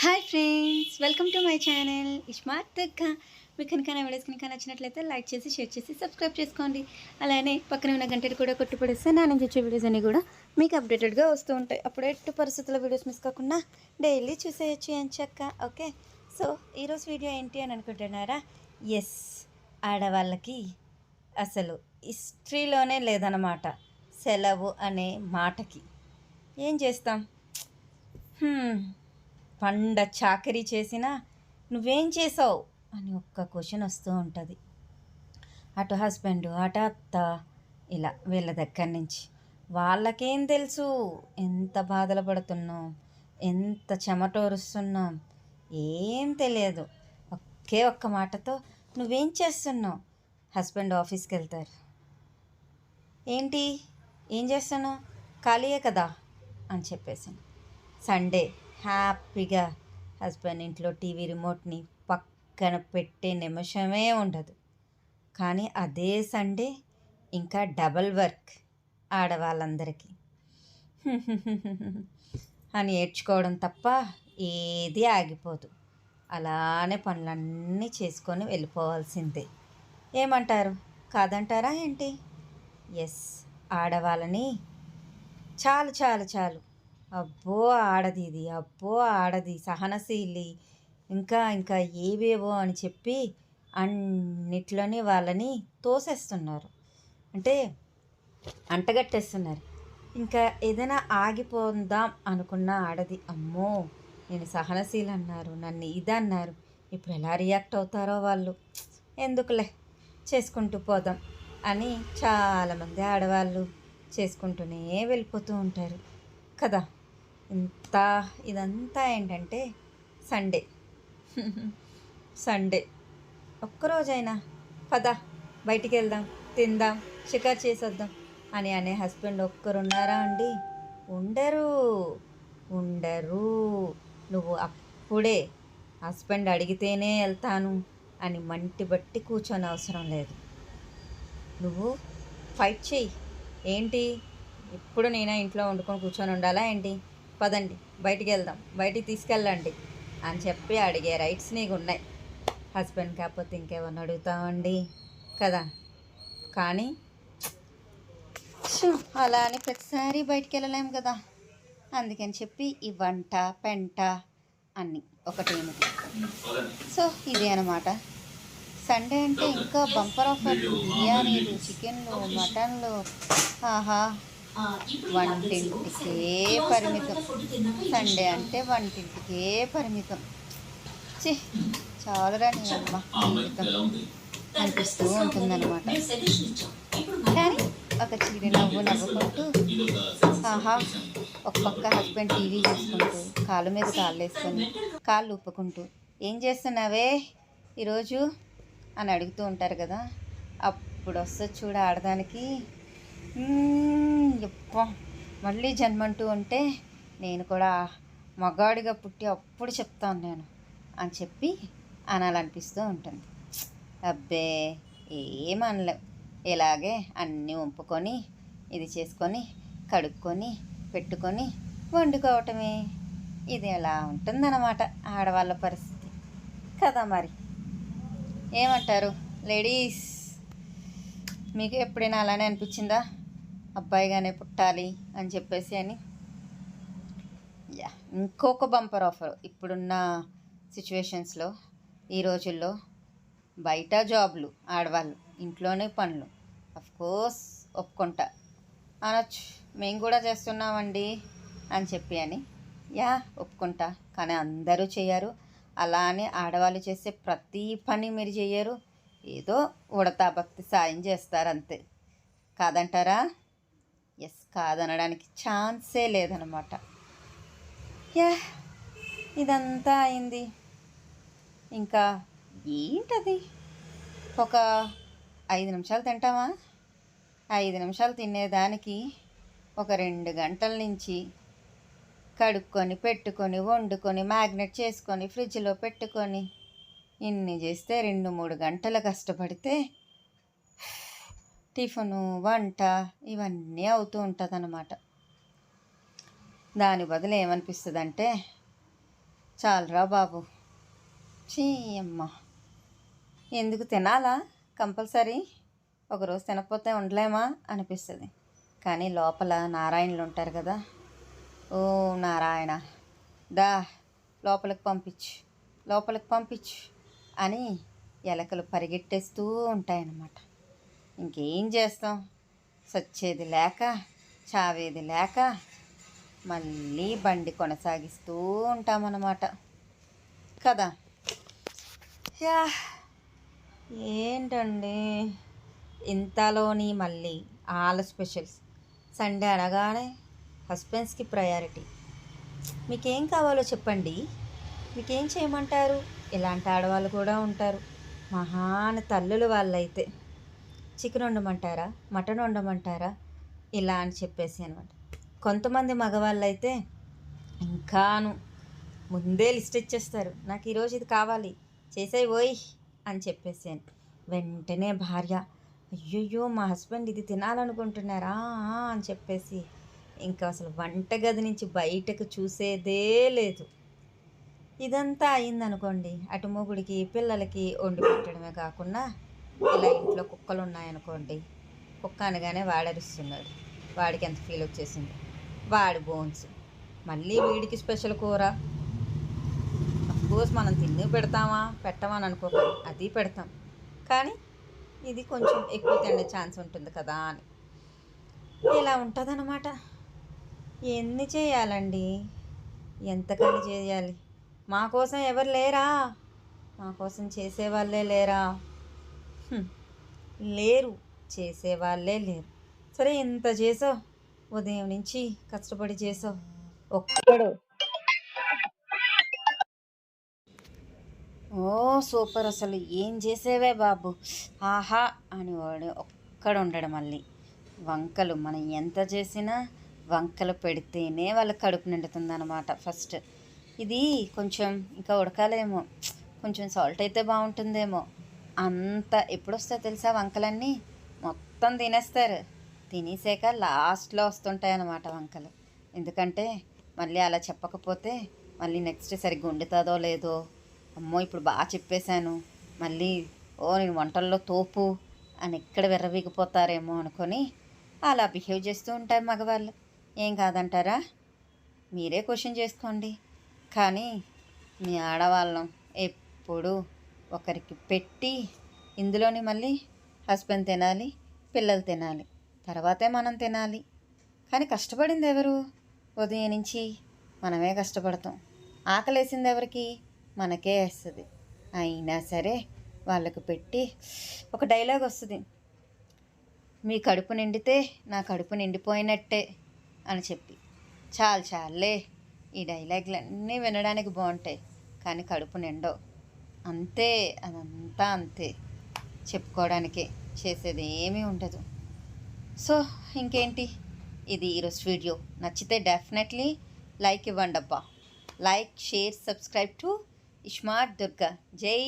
Hi friends welcome to my channel. ISmart దగ్గ మీకు కనుక నా వీడియోస్ కనుక నచ్చినట్లయితే లైక్ చేసి షేర్ చేసి సబ్స్క్రైబ్ చేసుకోండి. అలానే పక్కన ఉన్న గంటలు కూడా కొట్టుపడేస్తే నా నుంచి వచ్చే వీడియోస్ అన్నీ కూడా మీకు అప్డేటెడ్గా వస్తూ ఉంటాయి. అప్పుడు ఎట్టు పరిస్థితుల వీడియోస్ మిస్ కాకుండా డైలీ చూసేయచ్చు అని చెక్క ఓకే సో ఈరోజు వీడియో ఏంటి అని అనుకుంటున్నారా? ఎస్ ఆడవాళ్ళకి అసలు హిస్టరీలోనే లేదన్నమాట. సెలవు అనే మాటకి. ఏం చేస్తాం? Hmm. పండ చాకరీ చేసినా నువ్వేం చేసావు? అని ఒక్క క్వశ్చన్ వస్తూ ఉంటుంది. అటు హస్బెండ్ అటు అత్త ఇలా వీళ్ళ దగ్గర నుంచి. వాళ్ళకేం తెలుసు? ఎంత బాధలు పడుతున్నాం? ఎంత చెమటోరుస్తున్నాం? ఏం తెలియదు. ఒకే ఒక్క మాటతో నువ్వేం చేస్తున్నావు? హస్బెండ్ ఆఫీస్కి వెళ్తారు. ఏంటి? ఏం చేస్తున్నావు? ఖాళీయే కదా? అని చెప్పేసి సండే. హ్యాపీగా హస్బెండ్ ఇంట్లో టీవీ రిమోట్ని పక్కన పెట్టే నిమిషమే ఉండదు. కానీ అదే సండే ఇంకా డబల్ వర్క్ ఆడవాళ్ళందరికీ. అని ఏడ్చుకోవడం తప్ప ఏది ఆగిపోదు. అలానే పనులన్నీ చేసుకొని వెళ్ళిపోవాల్సిందే. ఏమంటారు? కాదంటారా ఏంటి? ఎస్ ఆడవాళ్ళని చాలు చాలు చాలు. అబ్బో ఆడది ఇది అబ్బో ఆడది సహనశీలి ఇంకా ఇంకా ఏవేవో అని చెప్పి అన్నిట్లోని వాళ్ళని తోసేస్తున్నారు. అంటే అంటగట్టేస్తున్నారు. ఇంకా ఏదైనా ఆగిపోదాం అనుకున్న ఆడది అమ్మో నేను సహనశీలి అన్నారు నన్ను ఇది అన్నారు ఇప్పుడు ఎలా రియాక్ట్ అవుతారో వాళ్ళు? ఎందుకులే చేసుకుంటూ పోదాం అని చాలామంది ఆడవాళ్ళు చేసుకుంటూనే వెళ్ళిపోతూ ఉంటారు కదా. ఇంత ఇదంతా ఏంటంటే సండే. సండే. ఒక్కరోజైనా పద బయటికి వెళ్దాం తిందాం షికార్ చేసేద్దాం అని అనే హస్బెండ్ ఒక్కరున్నారా అండి? ఉండరు. ఉండరు. నువ్వు అప్పుడే హస్బెండ్ అడిగితేనే వెళ్తాను అని మంటి బట్టి కూర్చొని అవసరం లేదు. నువ్వు ఫైట్ చెయ్యి. ఏంటి? ఇప్పుడు నేనా ఇంట్లో వండుకొని కూర్చొని ఉండాలా ఏంటి? పదండి బయటికి వెళ్దాం బయటికి తీసుకెళ్ళండి అని చెప్పి అడిగే రైట్స్ నీకు ఉన్నాయి హస్బెండ్ కాకపోతే ఇంకేమన్నా అడుగుతామండి? కదా? కానీ అలా అని ప్రతిసారి బయటికి వెళ్ళలేము కదా? అందుకని చెప్పి ఈ వంట పెంట అన్నీ ఒకటి సో ఇదే అనమాట సండే అంటే ఇంకా బంపర్ ఆఫర్ బిర్యానీలు చికెన్లు మటన్లు ఆహా వంటింటికే పరిమితం. సండే అంటే వంటింటికే పరిమితం. చి చాలురా నీ అమ్మ జీవితం అనిపిస్తూ ఉంటుందన్నమాట. కానీ ఒక చిరి నవ్వు నవ్వుకుంటూ ఆహా ఒక పక్క హస్బెండ్ టీవీ చూసుకుంటూ కాలు మీద కాళ్ళు వేసుకొని కాళ్ళు ఊపుకుంటూ ఏం చేస్తున్నావే ఈరోజు? అని అడుగుతూ ఉంటారు కదా. అప్పుడు వస్తుంది చూడ ఆడదానికి. ఎప్ప మళ్ళీ జన్మంటూ ఉంటే నేను కూడా మగాడిగా పుట్టి అప్పుడు చెప్తాను నేను అని చెప్పి అనాలనిపిస్తూ ఉంటుంది. అబ్బే ఏమనలేం ఇలాగే అన్నీ వంపుకొని ఇది చేసుకొని కడుక్కొని పెట్టుకొని వండుకోవటమే. ఇది ఎలా ఉంటుందన్నమాట ఆడవాళ్ళ పరిస్థితి. కదా మరి? ఏమంటారు? లేడీస్ మీకు ఎప్పుడైనా అలానే అనిపించిందా? అబ్బాయిగానే పుట్టాలి అని చెప్పేసి అని. యా ఇంకొక బంపర్ ఆఫర్ ఇప్పుడున్న సిచ్యువేషన్స్లో ఈ రోజుల్లో బయట జాబ్లు ఆడవాళ్ళు ఇంట్లోనే పనులు. కోర్స్ ఒప్పుకుంటా. అనొచ్చు మేము కూడా చేస్తున్నామండి అని చెప్పి అని. యా ఒప్పుకుంటా. కానీ అందరూ చేయరు అలా అని ఆడవాళ్ళు చేసే ప్రతి పని మీరు చేయరు ఏదో ఉడతా భక్తి సాయం చేస్తారు అంతే కాదంటారా? ఎస్ కాదనడానికి ఛాన్సే లేదనమాట. యా ఇదంతా అయింది. ఇంకా ఏంటది? ఒక ఐదు నిమిషాలు తింటామా? ఐదు నిమిషాలు తినేదానికి ఒక రెండు గంటల నుంచి కడుక్కొని పెట్టుకొని వండుకొని మ్యాగ్నెట్ చేసుకొని ఫ్రిడ్జ్లో పెట్టుకొని ఇన్ని చేస్తే రెండు మూడు గంటలు కష్టపడితే టిఫను వంట ఇవన్నీ అవుతూ ఉంటుంది అన్నమాట దాని బదులు ఏమనిపిస్తుంది అంటే చాలరా బాబు. చీయమ్మ. ఎందుకు తినాలా? కంపల్సరీ. ఒకరోజు తినకపోతే ఉండలేమా? అనిపిస్తుంది. కానీ లోపల నారాయణలు ఉంటారు కదా. ఓ నారాయణ దా లోపలికి పంపించు లోపలికి పంపించు అని ఎలకలు పరిగెట్టేస్తూ ఉంటాయన్నమాట. ఇంకేం చేస్తాం? సచ్చేది లేక చావేది లేక మళ్ళీ బండి కొనసాగిస్తూ ఉంటామన్నమాట. కదా? యా ఏంటండి? ఇంతలోని మళ్ళీ ఆల్ స్పెషల్స్. సండే అనగానే హస్బెండ్స్కి ప్రయారిటీ. మీకేం కావాలో చెప్పండి. మీకేం చేయమంటారు? ఇలాంటి ఆడవాళ్ళు కూడా ఉంటారు. మహాన్ తల్లులు వాళ్ళైతే. చికెన్ వండమంటారా? మటన్ వండమంటారా? ఇలా అని చెప్పేసి అనమాట కొంతమంది మగవాళ్ళు అయితే ఇంకాను ముందే లిస్ట్ ఇచ్చేస్తారు. నాకు ఈరోజు ఇది కావాలి. చేసేయి ఓయ్ అని చెప్పేసి అని. వెంటనే భార్య అయ్యయ్యో మా హస్బెండ్ ఇది తినాలనుకుంటున్నారా? అని చెప్పేసి ఇంకా అసలు వంటగది నుంచి బయటకు చూసేదే లేదు. ఇదంతా అయిందనుకోండి. అటు మొగుడికి పిల్లలకి వండి పెట్టడమే కాకుండా ఇలా ఇంట్లో కుక్కలు ఉన్నాయనుకోండి కుక్క అనగానే వాడరిస్తున్నాడు. వాడికి ఎంత ఫీల్ వచ్చేసింది? వాడి బోన్స్ మళ్ళీ వీడికి స్పెషల్ కూర. అఫ్కోర్స్ మనం తిని పెడతామా? పెట్టమని అనుకోకండి. అది పెడతాం. కానీ ఇది కొంచెం ఎక్కువ తినే ఛాన్స్ ఉంటుంది కదా అని. ఇలా ఉంటుందన్నమాట. ఎన్ని చేయాలండి? ఎంతకని చేయాలి? మా కోసం ఎవరు లేరా? మా కోసం చేసేవాళ్ళే లేరా? లేరు. చేసేవాళ్ళే లేరు. సరే ఇంత చేసావు? ఉదయం నుంచి కష్టపడి చేసావు? ఒక్కడు. ఓ సూపర్. అసలు ఏం చేసేవే బాబు? ఆహా అని వాడు ఒక్కడు ఉండడు మళ్ళీ. వంకలు. మనం ఎంత చేసినా వంకలు పెడితేనే వాళ్ళ కడుపు నిండుతుందన్నమాట ఫస్ట్. ఇది కొంచెం ఇంకా ఉడకాలేమో. కొంచెం సాల్ట్ అయితే బాగుంటుందేమో. అంత ఎప్పుడు తెలుసా వంకలన్నీ? మొత్తం తినేస్తారు. తినేసాక లాస్ట్లో వస్తుంటాయి అన్నమాట వంకలు. ఎందుకంటే మళ్ళీ అలా చెప్పకపోతే మళ్ళీ నెక్స్ట్ సరిగ్గా వండుతుందో లేదో. అమ్మో ఇప్పుడు బాగా చెప్పేశాను. మళ్ళీ ఓ నేను వంటల్లో తోపు అని ఎక్కడ విర్రవీగిపోతారేమో అనుకొని అలా బిహేవ్ చేస్తూ ఉంటారు మగవాళ్ళు. ఏం కాదంటారా? మీరే క్వశ్చన్ చేసుకోండి. కానీ మీ ఆడవాళ్ళం ఎప్పుడు ఒకరికి పెట్టి ఇందులోని మళ్ళీ హస్బెండ్ తినాలి పిల్లలు తినాలి. తర్వాతే మనం తినాలి. కానీ కష్టపడింది ఎవరు? ఉదయం నుంచి మనమే కష్టపడతాం. ఆకలేసింది ఎవరికి? మనకే వేస్తుంది. అయినా సరే వాళ్ళకు పెట్టి ఒక డైలాగ్ వస్తుంది. మీ కడుపు నిండితే నా కడుపు నిండిపోయినట్టే అని చెప్పి. చాలు చాలే ఈ డైలాగులు అన్నీ వినడానికి బాగుంటాయి. కానీ కడుపు నిండవు. అంతే అదంతా అంతే. చెప్పుకోవడానికి చేసేది ఏమీ ఉండదు. సో ఇంకేంటి? ఇది ఈరోజు వీడియో. నచ్చితే డెఫినెట్లీ లైక్ ఇవ్వండి అబ్బా like share subscribe to iSmart Durga. జై